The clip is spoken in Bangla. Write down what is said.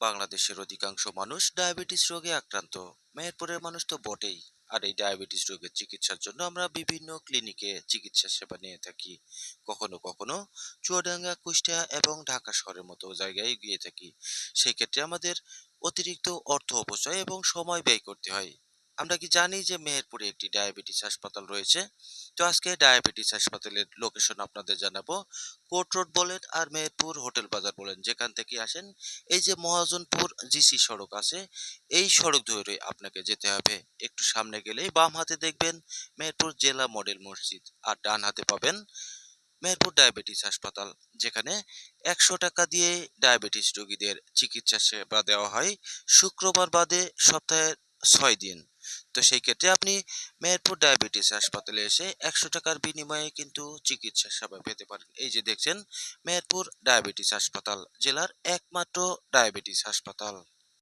বাংলাদেশের অধিকাংশ মানুষ ডায়াবেটিস রোগে আক্রান্ত। মেহেরপুরের মানুষ তো বটেই। আর এই ডায়াবেটিস রোগের চিকিৎসার জন্য আমরা বিভিন্ন ক্লিনিকে চিকিৎসা সেবা নিয়ে থাকি। কখনো কখনো চুয়াডাঙ্গা, কুষ্টিয়া এবং ঢাকা শহরের মতো জায়গায় গিয়ে থাকি। সেক্ষেত্রে আমাদের অতিরিক্ত অর্থ অপচয় এবং সময় ব্যয় করতে হয়। আমরা কি জানি যে মেহেরপুরে একটি ডায়াবেটিস হাসপাতাল রয়েছে? তো আজকে ডায়াবেটিস হাসপাতালের লোকেশন আপনাদের জানাব। কোর্ট রোড বলেন আর মেহেরপুর হোটেল বাজার বলেন। যেখান থেকে আসেন, এই যে মহাজনপুর জিসি সড়ক আছে, এই সড়ক ধরে আপনাকে যেতে হবে। একটু সামনে গেলেই বাম হাতে দেখবেন মেহেরপুর জেলা মডেল মসজিদ, আর ডান হাতে পাবেন মেহেরপুর ডায়াবেটিস হাসপাতাল, যেখানে একশো টাকা দিয়ে ডায়াবেটিস রোগীদের চিকিৎসা সেবা দেওয়া হয়। শুক্রবার বাদে সপ্তাহে ছয় দিন। তো সেই ক্ষেত্রে আপনি মেহেরপুর ডায়াবেটিস হাসপাতালে এসে একশো টাকার বিনিময়ে কিন্তু চিকিৎসা সেবা পেতে পারেন। এই যে দেখছেন, মেহেরপুর ডায়াবেটিস হাসপাতাল, জেলার একমাত্র ডায়াবেটিস হাসপাতাল।